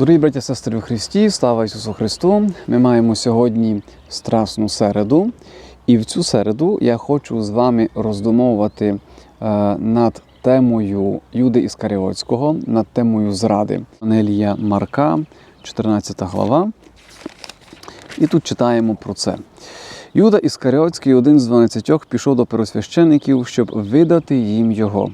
Дорогі браті сестри в Христі, слава Ісусу Христу! Ми маємо сьогодні Страсну середу, і в цю середу я хочу з вами роздумовувати е, над темою Юди Іскаріотського, над темою зради. Анелія Марка, 14 глава. І тут читаємо про це. Юда Іскаріотський, один з дванадцятьох, пішов до первосвящеників, щоб видати їм його.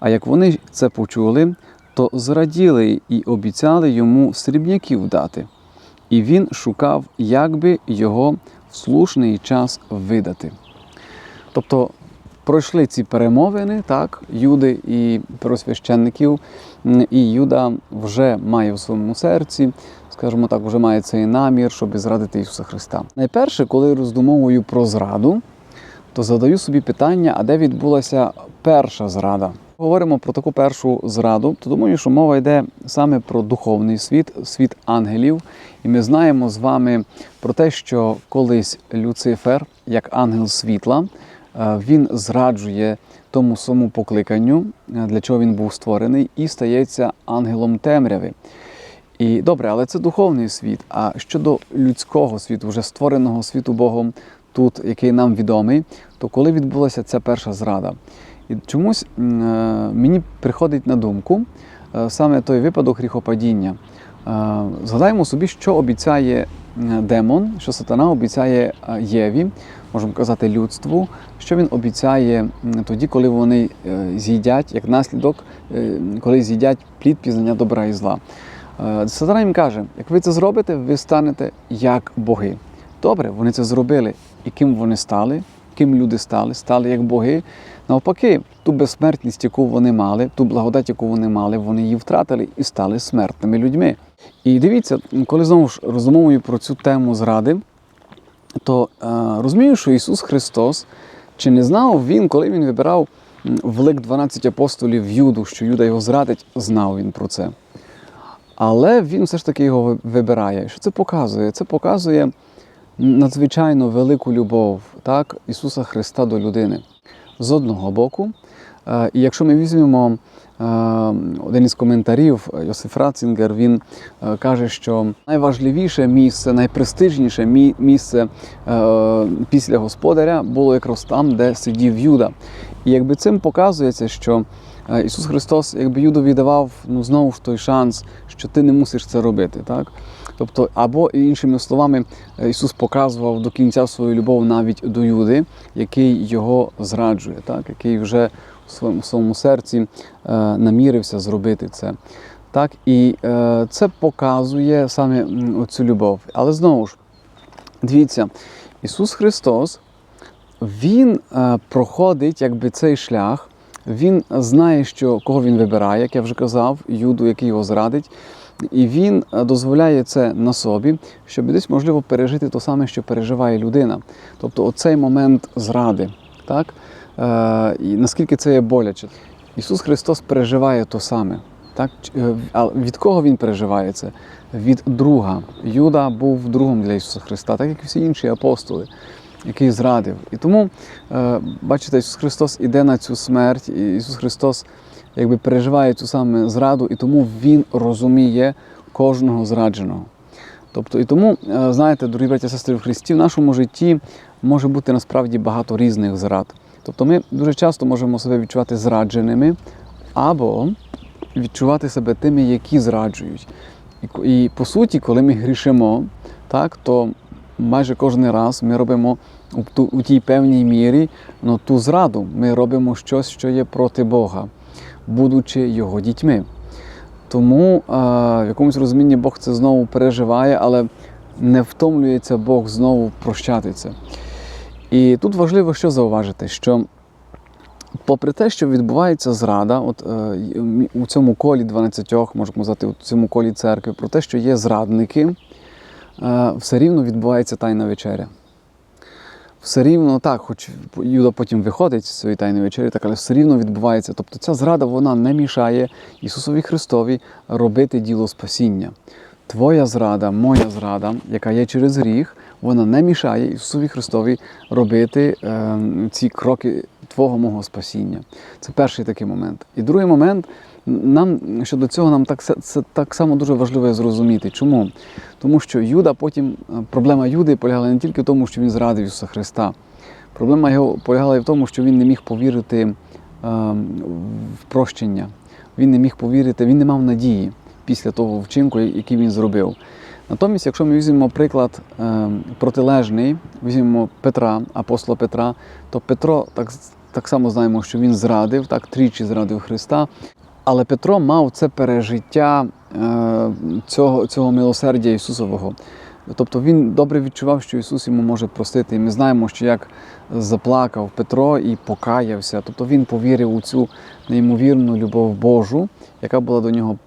А як вони це почули, то зраділи і обіцяли йому срібняків дати. І він шукав, як би його в слушний час видати. Тобто пройшли ці перемовини, так, Юди і первосвященників, м, і Юда вже має в своєму серці, скажімо так, вже має цей намір, щоб зрадити Ісуса Христа. Найперше, коли роздумовую про зраду, то задаю собі питання, а де відбулася перша зрада? Говоримо про таку першу зраду, то думаю, що мова йде саме про духовний світ, світ ангелів. І ми знаємо з вами про те, що колись Люцифер, як ангел світла, е, він зраджує тому самому покликанню, е, для чого він був створений, і стається ангелом темряви. І добре, але це духовний світ. А щодо людського світу, вже створеного світу Богом, тут, який нам відомий, то коли відбулася ця перша зрада? І чомусь е, мені приходить на думку е, саме той випадок гріхопадіння. Е, Згадаємо собі, що обіцяє демон, що сатана обіцяє Єві, можемо казати, людству, що він обіцяє тоді, коли вони з'їдять, як наслідок, коли з'їдять плід пізнання добра і зла. Сатана їм каже: як ви це зробите, ви станете як боги. Добре, вони це зробили. І ким вони стали? Ким люди стали? Стали як боги. Навпаки, ту безсмертність, яку вони мали, ту благодать, яку вони мали, вони її втратили і стали смертними людьми. І дивіться, коли знову ж роздумовую про цю тему зради, то е, розумію, що Ісус Христос чи не знав Він, коли Він вибирав м, в лик 12 апостолів Юду, що Юда його зрадить, знав він про це. Але він все ж таки його вибирає. Що це показує? Це показує надзвичайно велику любов так, Ісуса Христа до людини. З одного боку, е, і якщо ми візьмемо е, один із коментарів, е, Йосиф Ратцингер, він каже, що найважливіше місце, найпрестижніше місце після господаря було якраз там, де сидів Юда. І якби цим показується, що Ісус Христос, якби Юдові давав ну, знову ж той шанс, що ти не мусиш це робити. Так? Тобто, або іншими словами, Ісус показував до кінця свою любов навіть до Юди, який його зраджує, так? який вже в своєму, своєму серці е, намірився зробити це. Так? І е, це показує саме м, оцю любов. Але знову ж, дивіться, Ісус Христос, Він е, проходить якби цей шлях. Він знає, що кого він вибирає, як я вже казав, Юду, який його зрадить. І він е, дозволяє це на собі, щоб десь можливо пережити те саме, що переживає людина. Тобто оцей момент зради. Так? Е, і наскільки це є боляче. Ісус Христос переживає то саме. Так? Е, А від кого Він переживає це? Від друга. Юда був другом для Ісуса Христа, так як всі інші апостоли, який зрадив. І тому, е, бачите, Ісус Христос іде на цю смерть, і Ісус Христос якби переживає цю саме зраду, і тому Він розуміє кожного зрадженого. Тобто, і тому, е, знаєте, дорогі браті і сестри в Христі, в нашому житті може бути насправді багато різних зрад. Тобто ми дуже часто можемо себе відчувати зрадженими або відчувати себе тими, які зраджують. І, і по суті, коли ми грішимо, так, то майже кожен раз ми робимо у, тій певній мірі ну, ту зраду. Ми робимо щось, що є проти Бога, будучи його дітьми. Тому е, в якомусь розумінні Бог це знову переживає, але не втомлюється Бог знову прощати це. І тут важливо що зауважити, що попри те, що відбувається зрада, от е, у цьому колі 12, можемо сказати, у цьому колі церкви, про те, що є зрадники, все рівно відбувається тайна вечеря. Все рівно так, хоч Юда потім виходить з цієї тайної вечері, так, але все рівно відбувається. Тобто ця зрада вона не мішає Ісусові Христові робити діло спасіння. Твоя зрада, моя зрада, яка є через гріх, вона не мішає Ісусові Христові робити е, ці кроки Твого мого спасіння. Це перший такий момент. І другий момент, нам щодо цього нам так, це так само дуже важливо зрозуміти. Чому? Тому що Юда потім, е, проблема Юди полягала не тільки в тому, що він зрадив Ісуса Христа. Проблема його полягала і в тому, що він не міг повірити е, в прощення. Він не міг повірити, він не мав надії після того вчинку, який він зробив. Натомість, якщо ми візьмемо приклад е, протилежний, візьмемо Петра, апостола Петра, то Петро так, так само знаємо, що він зрадив, так тричі зрадив Христа. Але Петро мав це пережиття е, цього, цього милосердя Ісусового. Тобто він добре відчував, що Ісус йому може простити. І ми знаємо, що як заплакав Петро і покаявся. Тобто він повірив у цю неймовірну любов Божу, яка була до нього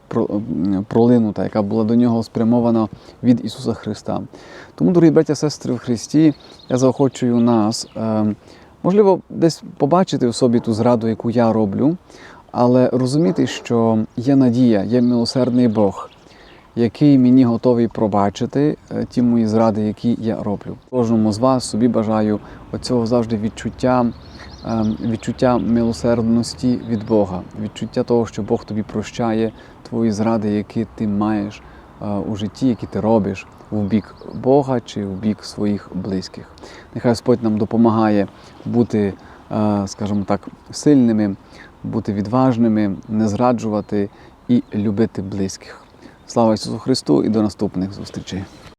пролинута, яка була до нього спрямована від Ісуса Христа. Тому, дорогі браття, сестри в Христі, я заохочую нас, е, можливо, десь побачити в собі ту зраду, яку я роблю, але розуміти, що є надія, є милосердний Бог, який мені готовий пробачити е, ті мої зради, які я роблю. Кожному з вас собі бажаю оцього завжди відчуття, е, відчуття милосердності від Бога, відчуття того, що Бог тобі прощає твої зради, які ти маєш у житті, які ти робиш в бік Бога чи в бік своїх близьких. Нехай Господь нам допомагає бути, е, скажімо так, сильними, бути відважними, не зраджувати і любити близьких. Слава Ісусу Христу і до наступних зустрічей.